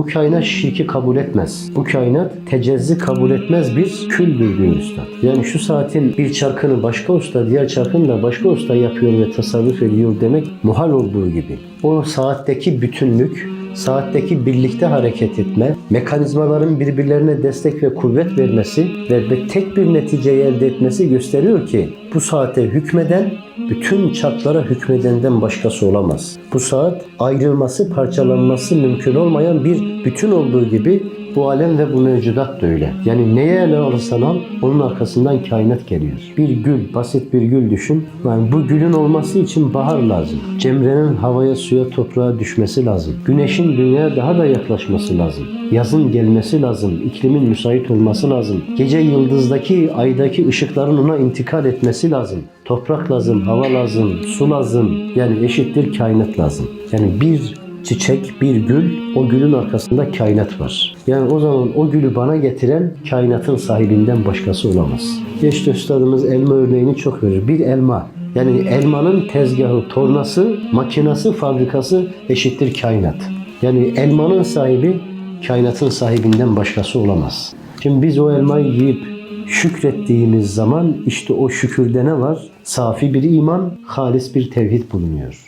Bu kainat şirki kabul etmez. Bu kainat tecezzi kabul etmez bir küldür diyor üstad. Yani şu saatin bir çarkını başka usta, diğer çarkını da başka usta yapıyor ve tasarruf ediyor demek muhal olduğu gibi. O saatteki bütünlük, saatteki birlikte hareket etme, mekanizmaların birbirlerine destek ve kuvvet vermesi ve tek bir neticeyi elde etmesi gösteriyor ki bu saate hükmeden bütün çarklara hükmedenden başkası olamaz. Bu saat ayrılması, parçalanması mümkün olmayan bir bütün olduğu gibi bu alem ve bu mevcudat da öyle. Yani neye ele alırsan al, onun arkasından kainat geliyor. Bir gül, basit bir gül düşün. Yani bu gülün olması için bahar lazım. Cemrenin havaya, suya, toprağa düşmesi lazım. Güneşin dünyaya daha da yaklaşması lazım. Yazın gelmesi lazım. iklimin müsait olması lazım. Gece yıldızdaki, aydaki ışıkların ona intikal etmesi lazım. Toprak lazım, hava lazım, su lazım. Yani eşittir kainat lazım. Yani bir çiçek, bir gül, o gülün arkasında kainat var. Yani o zaman o gülü bana getiren kainatın sahibinden başkası olamaz. Geçti üstadımız elma örneğini çok verir. Bir elma, yani elmanın tezgahı, tornası, makinası, fabrikası eşittir kainat. Yani elmanın sahibi kainatın sahibinden başkası olamaz. Şimdi biz o elmayı yiyip şükrettiğimiz zaman işte o şükürde ne var? Safi bir iman, halis bir tevhid bulunuyor.